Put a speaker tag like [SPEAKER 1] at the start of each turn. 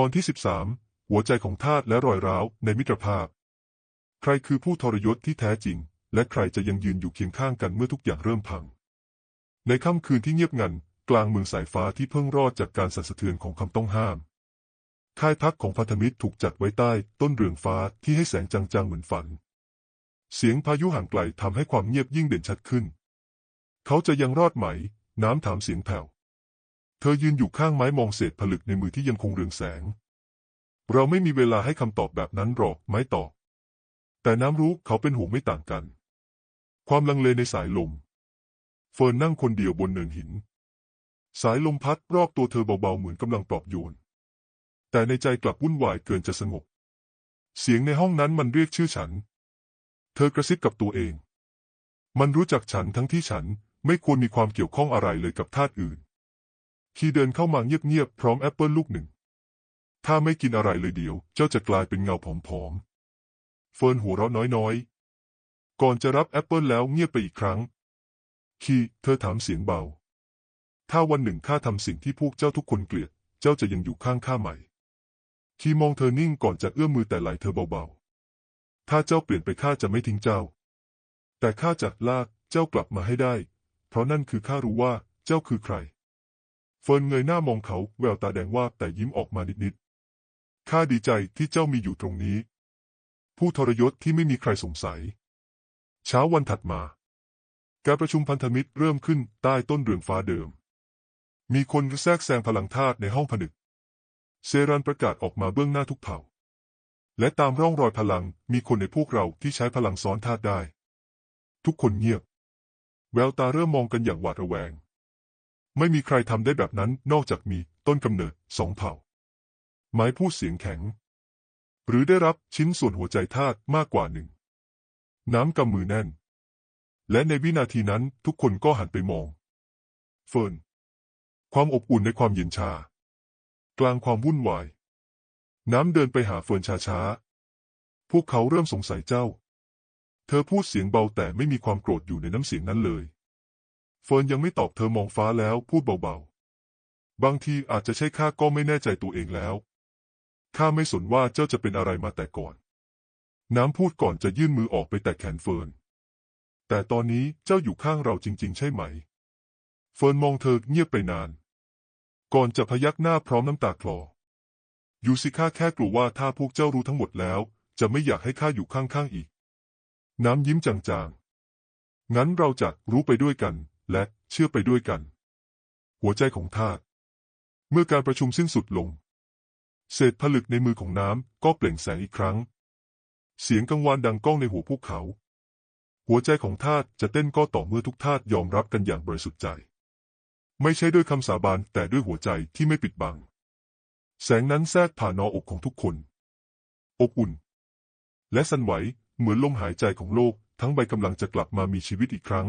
[SPEAKER 1] ตอนที่ 13 หัวใจของทาสและรอยร้าวในมิตรภาพ ใครคือผู้ทรยศที่แท้จริง และใครจะยังยืนอยู่เคียงข้างกันเมื่อทุกอย่างเริ่มพัง ในค่ำคืนที่เงียบงันกลางเมืองสายฟ้าที่เพิ่งรอดจากการสั่นสะเทือนของคำต้องห้าม ค่ายพักของพันธมิตรถูกจัดไว้ใต้ต้นเรืองฟ้าที่ให้แสงจางๆเหมือนฝัน เสียงพายุห่างไกลทำให้ความเงียบยิ่งเด่นชัดขึ้น เขาจะยังรอดไหม น้ำถามเสียงแผ่ว เธอยืนอยู่ข้างไม้มองเศษผลึกในมือที่ยังคงเรืองแสง เราไม่มีเวลาให้คำตอบแบบนั้นหรอก ไม้ตอบ แต่น้ำรู้เขาเป็นห่วงไม่ต่างกัน ความลังเลในสายลม เฟิร์นนั่งคนเดียวบนเนินหิน สายลมพัดรอบตัวเธอเบาๆเหมือนกำลังปลอบโยน แต่ในใจกลับวุ่นวายเกินจะสงบ เสียงในห้องนั้นมันเรียกชื่อฉัน เธอกระซิบกับตัวเอง มันรู้จักฉันทั้งที่ฉันไม่ควรมีความเกี่ยวข้องอะไรเลยกับทาสอื่น คีเดินเข้ามาเงียบๆพร้อมแอปเปิลลูกหนึ่ง ถ้าไม่กินอะไรเลยเดี๋ยว เจ้าจะกลายเป็นเงาผอมๆ เฟิร์นหัวเราะน้อยๆ ก่อนจะรับแอปเปิลแล้วเงียบไปอีกครั้ง คีเธอถามเสียงเบา ถ้าวันหนึ่งข้าทำสิ่งที่พวกเจ้าทุกคนเกลียด เจ้าจะยังอยู่ข้างข้าไหม คีมองเธอนิ่งก่อนจะเอื้อมมือแต่ไหลเธอเบาๆ ถ้าเจ้าเปลี่ยนไปข้าจะไม่ทิ้งเจ้า แต่ข้าจะลากเจ้ากลับมาให้ได้ เพราะนั่นคือข้ารู้ว่าเจ้าคือใคร เฟิร์นเงยหน้ามองเขาแววตาแดงว่าแต่ยิ้มออกมานิดๆ ข้าดีใจที่เจ้ามีอยู่ตรงนี้ ผู้ทรยศที่ไม่มีใครสงสัย เช้าวันถัดมา การประชุมพันธมิตรเริ่มขึ้นใต้ต้นเรืองฟ้าเดิม มีคนแทรกแซงพลังธาตุในห้องผนึก เซรันประกาศออกมาเบื้องหน้าทุกเผ่า และตามร่องรอยพลังมีคนในพวกเราที่ใช้พลังซ้อนธาตุได้ ทุกคนเงียบ แววตาเริ่มมองกันอย่างหวาดระแวง ไม่มีใครทำได้แบบนั้นนอกจากมีต้นกำเนิดสองเผ่า ไม้พูดเสียงแข็ง หรือได้รับชิ้นส่วนหัวใจธาตุมากกว่าหนึ่ง น้ำกำมือแน่น และในวินาทีนั้นทุกคนก็หันไปมอง เฟิร์น ความอบอุ่นในความเย็นชา กลางความวุ่นวาย น้ำเดินไปหาเฟิร์นช้าๆ พวกเขาเริ่มสงสัยเจ้า เธอพูดเสียงเบาแต่ไม่มีความโกรธอยู่ในน้ำเสียงนั้นเลย เฟิร์นยังไม่ตอบเธอมองฟ้าแล้วพูดเบาๆ บางทีอาจจะใช่ข้าก็ไม่แน่ใจตัวเองแล้ว ข้าไม่สนว่าเจ้าจะเป็นอะไรมาแต่ก่อน น้ำพูดก่อนจะยื่นมือออกไปแตะแขนเฟิร์น แต่ตอนนี้เจ้าอยู่ข้างเราจริง ๆ ใช่ไหม เฟิร์นมองเธอเงียบไปนาน ก่อนจะพยักหน้าพร้อมน้ำตาคลออยู่สิข้าแค่กลัวว่าถ้าพวกเจ้ารู้ทั้งหมดแล้ว จะไม่อยากให้ข้าอยู่ข้างๆอีก น้ำยิ้มจางๆ งั้นเราจะรู้ไปด้วยกัน และเชื่อไปด้วยกัน หัวใจของทาสเมื่อการประชุมสิ้นสุดลง เศษผลึกในมือของน้ำก็เปล่งแสงอีกครั้ง เสียงกังวานดังก้องในหัวพวกเขา หัวใจของทาสจะเต้นก็ต่อเมื่อทุกทาสยอมรับกันอย่างบริสุทธิ์ใจ ไม่ใช่ด้วยคำสาบานแต่ด้วยหัวใจที่ไม่ปิดบัง แสงนั้นแทรกผ่านนออกของทุกคน อบอุ่น และสั่นไหวเหมือนลมหายใจของโลกทั้งใบกำลังจะกลับมามีชีวิตอีกครั้ง